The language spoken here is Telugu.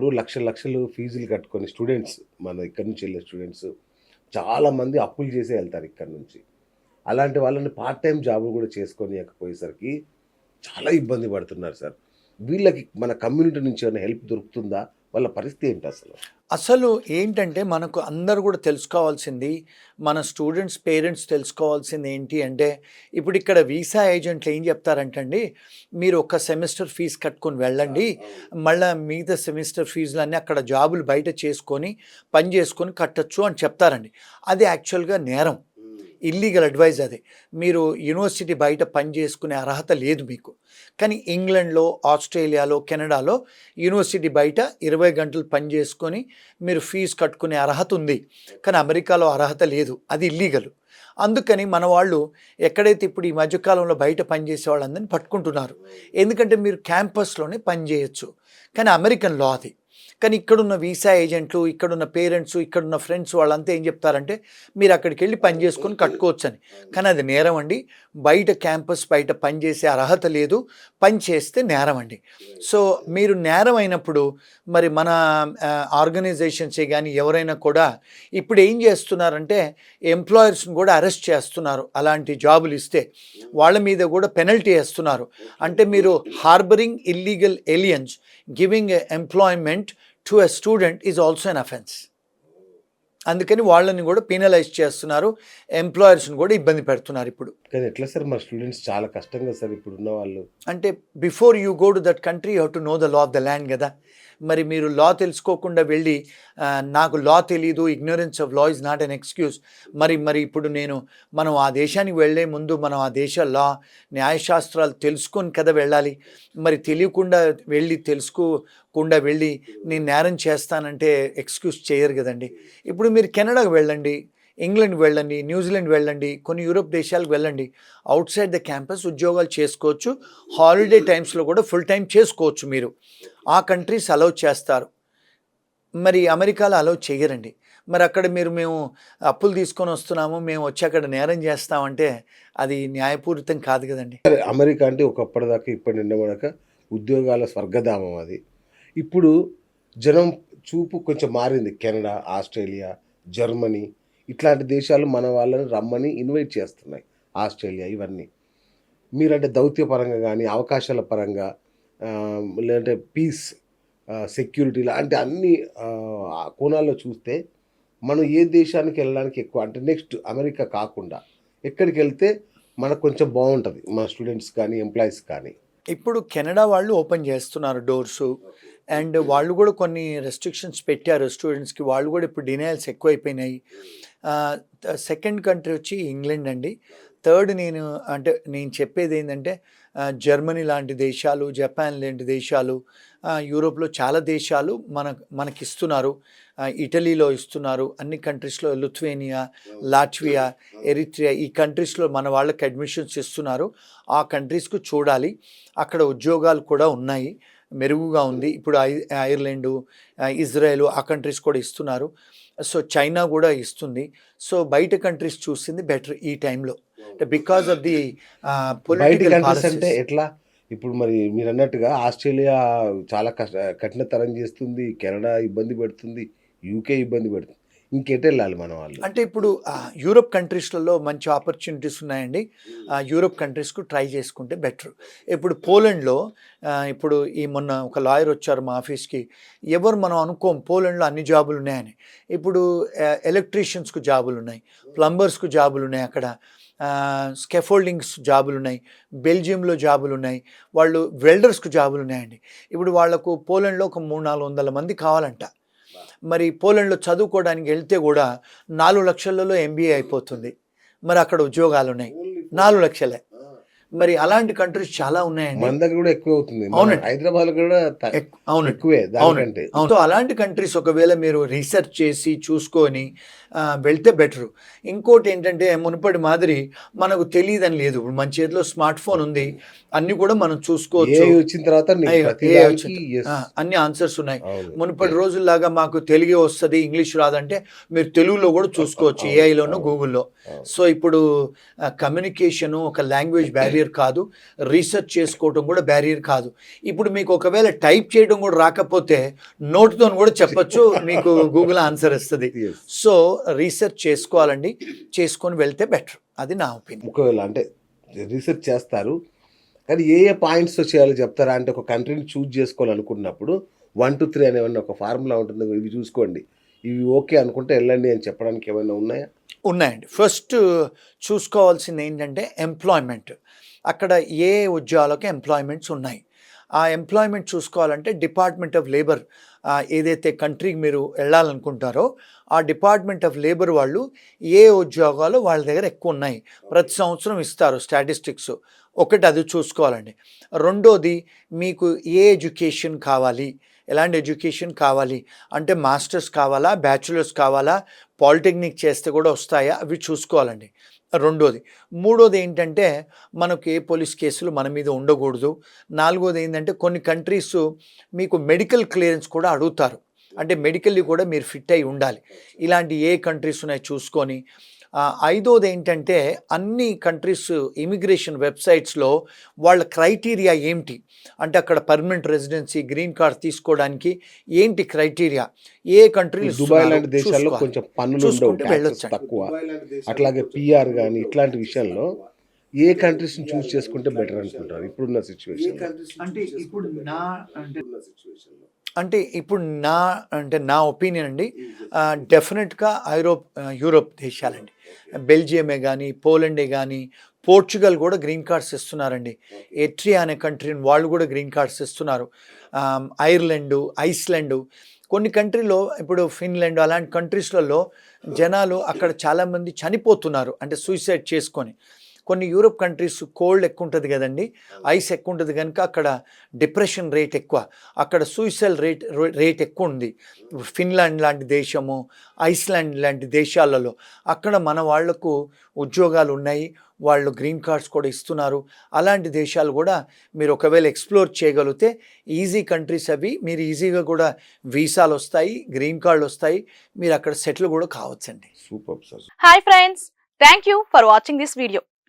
ఇప్పుడు లక్ష లక్షలు ఫీజులు కట్టుకొని స్టూడెంట్స్ మన ఇక్కడి నుంచి వెళ్ళే స్టూడెంట్స్ చాలామంది అప్పులు చేసే వెళ్తారు ఇక్కడి నుంచి. అలాంటి వాళ్ళని పార్ట్ టైం జాబులు కూడా చేసుకోనియకపోయేసరికి చాలా ఇబ్బంది పడుతున్నారు సార్. వీళ్ళకి మన కమ్యూనిటీ నుంచి ఏమైనా హెల్ప్ దొరుకుతుందా? వాళ్ళ పరిస్థితి ఏంటి అసలు? అసలు ఏంటంటే మనకు అందరూ కూడా తెలుసుకోవాల్సింది మన స్టూడెంట్స్ పేరెంట్స్ తెలుసుకోవాల్సింది ఏంటి అంటే ఇప్పుడు ఇక్కడ వీసా ఏజెంట్లు ఏం చెప్తారంటండి మీరు ఒక సెమిస్టర్ ఫీజు కట్టుకొని వెళ్ళండి మళ్ళీ మిగతా సెమిస్టర్ ఫీజులు అన్నీ అక్కడ జాబులు బయట చేసుకొని పని చేసుకొని కట్టచ్చు అని చెప్తారండి. అది యాక్చువల్గా నేరం. ఇల్లీగల్ అడ్వైజ్ అది. మీరు యూనివర్సిటీ బయట పని చేసుకునే అర్హత లేదు మీకు. కానీ ఇంగ్లండ్లో ఆస్ట్రేలియాలో కెనడాలో యూనివర్సిటీ బయట ఇరవై గంటలు పని చేసుకొని మీరు ఫీజు కట్టుకునే అర్హత ఉంది. కానీ అమెరికాలో అర్హత లేదు. అది ఇల్లీగల్ అందుకని మన వాళ్ళు ఎక్కడైతే ఇప్పుడు ఈ మధ్యకాలంలో బయట పనిచేసే వాళ్ళందరినీ పట్టుకుంటున్నారు. ఎందుకంటే మీరు క్యాంపస్లోనే పని చేయొచ్చు. కానీ అమెరికన్ లా అది. కానీ ఇక్కడున్న వీసా ఏజెంట్లు ఇక్కడున్న పేరెంట్స్ ఇక్కడున్న ఫ్రెండ్స్ వాళ్ళంతా ఏం చెప్తారంటే మీరు అక్కడికి వెళ్ళి పని చేసుకొని కట్టుకోవచ్చు అని కానీ అది నేరం అండి. బయట క్యాంపస్ బయట పని చేసే అర్హత లేదు. పని చేస్తే నేరం అండి. సో మీరు నేరం అయినప్పుడు మరి మన ఆర్గనైజేషన్సే కానీ ఎవరైనా కూడా ఇప్పుడు ఏం చేస్తున్నారంటే ఎంప్లాయర్స్ని కూడా అరెస్ట్ చేస్తున్నారు. అలాంటి జాబులు ఇస్తే వాళ్ళ మీద కూడా పెనల్టీ వేస్తున్నారు. అంటే మీరు harbouring illegal aliens giving employment to a student is also an offence అందుకని వాళ్ళని కూడా పీనలైజ్ చేస్తున్నారు. ఎంప్లాయర్స్ని కూడా ఇబ్బంది పెడుతున్నారు ఇప్పుడు. ఎట్లా సార్ మన స్టూడెంట్స్ చాలా కష్టంగా సార్ ఇప్పుడు ఉన్న వాళ్ళు? అంటే before you go to that country you to know the law of the land కదా. మరి మీరు లా తెలుసుకోకుండా వెళ్ళి నాకు లా తెలీదు ignorance of law is not an excuse మరి మరి ఇప్పుడు నేను మనం ఆ దేశానికి వెళ్ళే ముందు మనం ఆ దేశ లా న్యాయశాస్త్రాలు తెలుసుకొని కదా వెళ్ళాలి. మరి తెలియకుండా వెళ్ళి తెలుసుకోకుండా వెళ్ళి నేను నేరం చేస్తానంటే ఎక్స్క్యూజ్ చేయరు కదండి. ఇప్పుడు మీరు కెనడాకు వెళ్ళండి. ఇంగ్లాండ్ వెళ్ళండి న్యూజిలాండ్ వెళ్ళండి కొన్ని యూరోప్ దేశాలకు వెళ్ళండి. అవుట్ సైడ్ ద క్యాంపస్ ఉద్యోగాలు చేసుకోవచ్చు. హాలిడే టైమ్స్లో కూడా ఫుల్ టైం చేసుకోవచ్చు మీరు. ఆ కంట్రీస్ అలౌ చేస్తారు. మరి అమెరికాలో అలౌ చేయరండి. మరి అక్కడ మీరు మేము అప్పులు తీసుకొని వస్తున్నాము మేము వచ్చి అక్కడ నేరం చేస్తామంటే అది న్యాయపూరితం కాదు కదండి. అమెరికా అంటే ఒకప్పటిదాకా ఇప్పటి నిండమనక ఉద్యోగాల స్వర్గధామం అది. ఇప్పుడు జనం చూపు కొంచెం మారింది. కెనడా ఆస్ట్రేలియా జర్మనీ ఇట్లాంటి దేశాలు మన వాళ్ళని రమ్మని ఇన్వైట్ చేస్తున్నాయి. ఆస్ట్రేలియా ఇవన్నీ. మీరంటే దౌత్యపరంగా కానీ అవకాశాల పరంగా లేదంటే పీస్ సెక్యూరిటీ లాంటి అన్ని కోణాల్లో చూస్తే మనం ఏ దేశానికి వెళ్ళడానికి ఎక్కువ అంటే నెక్స్ట్ అమెరికా కాకుండా ఎక్కడికి వెళ్తే మనకు కొంచెం బాగుంటుంది. మన స్టూడెంట్స్ కానీ ఎంప్లాయీస్ కానీ. ఇప్పుడు కెనడా వాళ్ళు ఓపెన్ చేస్తున్నారు డోర్స్ అండ్ వాళ్ళు కూడా కొన్ని రెస్ట్రిక్షన్స్ పెట్టారు స్టూడెంట్స్కి వాళ్ళు కూడా ఇప్పుడు డినయల్స్ ఎక్కువైపోయినాయి. సెకండ్ కంట్రీ వచ్చి ఇంగ్లాండ్ అండి. థర్డ్ నేను అంటే నేను చెప్పేది ఏంటంటే జర్మనీ లాంటి దేశాలు జపాన్ లాంటి దేశాలు యూరోప్లో చాలా దేశాలు మన మనకి ఇస్తున్నారు ఇటలీలో ఇస్తున్నారు. అన్ని కంట్రీస్లో లుత్వేనియా లాట్వియా ఎరిట్రియా ఈ కంట్రీస్లో మన వాళ్ళకి అడ్మిషన్స్ ఇస్తున్నారు. ఆ కంట్రీస్కు చూడాలి. అక్కడ ఉద్యోగాలు కూడా ఉన్నాయి. మెరుగుగా ఉంది. ఇప్పుడు ఐ ఐర్లాండు ఇజ్రాయెల్ ఆ కంట్రీస్ కూడా ఇస్తున్నారు. సో చైనా కూడా ఇస్తుంది. సో బయట కంట్రీస్ చూసింది బెటర్ ఈ టైంలో. బికాస్ ఆఫ్ ది అంటే ఎట్లా? ఇప్పుడు మరి మీరు అన్నట్టుగా ఆస్ట్రేలియా చాలా కష్ట కఠినతరం చేస్తుంది. కెనడా ఇబ్బంది పెడుతుంది. యూకే ఇబ్బంది పెడుతుంది. ఇంకెటు వెళ్ళాలి మన వాళ్ళు? అంటే ఇప్పుడు యూరప్ యూరోప్ కంట్రీస్లలో మంచి ఆపర్చునిటీస్ ఉన్నాయండి. యూరప్ యూరోప్ కంట్రీస్కు ట్రై చేసుకుంటే బెటర్. ఇప్పుడు పోలండ్లో ఇప్పుడు ఈ మొన్న ఒక లాయర్ వచ్చారు మా ఆఫీస్కి. ఎవరు మనం అనుకోం పోలండ్లో అన్ని జాబులు ఉన్నాయని. ఇప్పుడు ఎలక్ట్రీషియన్స్కు జాబులు ఉన్నాయి ప్లంబర్స్కు జాబులు ఉన్నాయి అక్కడ స్కెఫోల్డింగ్స్ జాబులు ఉన్నాయి బెల్జియంలో జాబులు ఉన్నాయి వాళ్ళు వెల్డర్స్కు జాబులు ఉన్నాయండి ఇప్పుడు వాళ్ళకు పోలండ్లో ఒక మూడు నాలుగు వందల మంది కావాలంట. మరి పోలాండ్లో చదువుకోవడానికి వెళ్తే కూడా నాలుగు లక్షలలో ఎంబీఏ అయిపోతుంది. మరి అక్కడ ఉద్యోగాలు ఉన్నాయి నాలుగు లక్షలే. మరి అలాంటి కంట్రీస్ చాలా ఉన్నాయండి. మన దగ్గర కూడా ఎక్కువ అవుతుంది. అవునండి. హైదరాబాద్ కూడా అవునండి. ఎక్కువే అవునండి. దానికంటే అవును. సో అలాంటి కంట్రీస్ ఒకవేళ మీరు రీసెర్చ్ చేసి చూసుకొని వెళ్తే బెటరు. ఇంకోటి ఏంటంటే మునుపటి మాదిరి మనకు తెలియదని లేదు. ఇప్పుడు మన చేతిలో స్మార్ట్ ఫోన్ ఉంది. అన్ని కూడా మనం చూసుకోవచ్చు. వచ్చిన తర్వాత అన్ని ఆన్సర్స్ ఉన్నాయి. అవును. మునుపటి రోజుల్లాగా మాకు తెలుగే వస్తుంది ఇంగ్లీష్ రాదంటే మీరు తెలుగులో కూడా చూసుకోవచ్చు అవును, ఏఐలోను అవును. గూగుల్లో. అవును. సో ఇప్పుడు కమ్యూనికేషను ఒక లాంగ్వేజ్ బ్యారియర్ బ్యారియర్ కాదు. రీసెర్చ్ చేసుకోవడం కూడా బ్యారియర్ కాదు. ఇప్పుడు మీకు ఒకవేళ టైప్ చేయడం కూడా రాకపోతే నోట్తో కూడా చెప్పొచ్చు. మీకు గూగుల్ ఆన్సర్ ఇస్తుంది. సో రీసెర్చ్ చేసుకోవాలండి. చేసుకొని వెళ్తే బెటర్ అది నా ఒపీనియన్ ఒకవేళ అంటే రీసెర్చ్ చేస్తారు. కానీ ఏ ఏ పాయింట్స్ చేయాలో చెప్తారా? అంటే ఒక కంట్రీని చూజ్ చేసుకోవాలనుకున్నప్పుడు వన్ టు త్రీ అనే ఒక ఫార్ములా ఉంటుంది. ఇవి చూసుకోండి. ఇవి ఓకే అనుకుంటే వెళ్ళండి అని చెప్పడానికి ఏమైనా ఉన్నాయా? ఉన్నాయండి. ఫస్ట్ చూసుకోవాల్సింది ఏంటంటే ఎంప్లాయ్మెంట్ అక్కడ ఏ ఉద్యోగాలకు ఎంప్లాయ్మెంట్స్ ఉన్నాయి? ఆ ఎంప్లాయ్మెంట్ చూసుకోవాలంటే డిపార్ట్మెంట్ ఆఫ్ లేబర్ ఏదైతే కంట్రీకి మీరు వెళ్ళాలనుకుంటారో ఆ డిపార్ట్మెంట్ ఆఫ్ లేబర్ వాళ్ళు ఏ ఉద్యోగాలు వాళ్ళ దగ్గర ఎక్కువ ఉన్నాయి? ప్రతి సంవత్సరం ఇస్తారు స్టాటిస్టిక్స్ ఒకటి అది చూసుకోవాలండి. రెండోది మీకు ఏ ఎడ్యుకేషన్ కావాలి? ఎలాంటి ఎడ్యుకేషన్ కావాలి? అంటే మాస్టర్స్ కావాలా? బ్యాచులర్స్ కావాలా? పాలిటెక్నిక్ చేస్తే కూడా వస్తాయా? అవి చూసుకోవాలండి. రెండోది. మూడోది ఏంటంటే మనకు ఏ పోలీస్ కేసులు మన మీద ఉండకూడదు. నాలుగోది ఏంటంటే కొన్ని కంట్రీస్ మీకు మెడికల్ క్లియరెన్స్ కూడా అడుగుతారు. అంటే మెడికల్లీ కూడా మీరు ఫిట్ అయి ఉండాలి. ఇలాంటి ఏ కంట్రీస్ ఉన్నాయి చూసుకొని ఐదోది ఏంటంటే అన్ని కంట్రీస్ ఇమిగ్రేషన్ వెబ్సైట్స్లో వాళ్ళ క్రైటీరియా ఏమిటి అంటే అక్కడ పర్మనెంట్ రెసిడెన్సీ గ్రీన్ కార్డ్ తీసుకోవడానికి ఏంటి క్రైటీరియా? ఏ కంట్రీలు దుబాయ్ లాంటి దేశాల్లో కొంచెం పన్నులు వెళ్ళొచ్చండి. తక్కువ. అట్లాగే పిఆర్ కానీ ఇట్లాంటి విషయాల్లో ఏ కంట్రీస్ని చూస్ చేసుకుంటే బెటర్ అనుకుంటారు? ఇప్పుడున్న సిచ్యువేషన్ అంటే ఇప్పుడు నా అంటే అంటే ఇప్పుడు నా అంటే నా ఒపీనియన్ అండి డెఫినెట్గా ఐరోప్ యూరోప్ దేశాలండి. బెల్జియమే కానీ పోలండే కానీ పోర్చుగల్ కూడా గ్రీన్ కార్డ్స్ ఇస్తున్నారండి. ఎట్రియా అనే కంట్రీని వాళ్ళు కూడా గ్రీన్ కార్డ్స్ ఇస్తున్నారు. Ireland Iceland. కొన్ని కంట్రీలో ఇప్పుడు ఫిన్లాండ్ అలాంటి కంట్రీస్లలో జనాలు అక్కడ చాలామంది చనిపోతున్నారు. అంటే సూసైడ్ చేసుకొని. కొన్ని యూరోప్ కంట్రీస్ కోల్డ్ ఎక్కువ ఉంటుంది కదండి ఐస్ ఎక్కువ ఉంటుంది కనుక అక్కడ డిప్రెషన్ రేట్ ఎక్కువ. అక్కడ సూసైడ్ రేట్ రేట్ ఎక్కువ ఉంది ఫిన్లాండ్ లాంటి దేశము ఐస్లాండ్ లాంటి దేశాలలో అక్కడ మన వాళ్ళకు ఉద్యోగాలు ఉన్నాయి. వాళ్ళు గ్రీన్ కార్డ్స్ కూడా ఇస్తున్నారు. అలాంటి దేశాలు కూడా మీరు ఒకవేళ ఎక్స్ప్లోర్ చేయగలిగితే ఈజీ కంట్రీస్ అవి మీరు ఈజీగా కూడా వీసాలు వస్తాయి గ్రీన్ కార్డులు వస్తాయి. మీరు అక్కడ సెటిల్ కూడా కావచ్చండి. Super sir. Hi friends. Thank you for watching this video.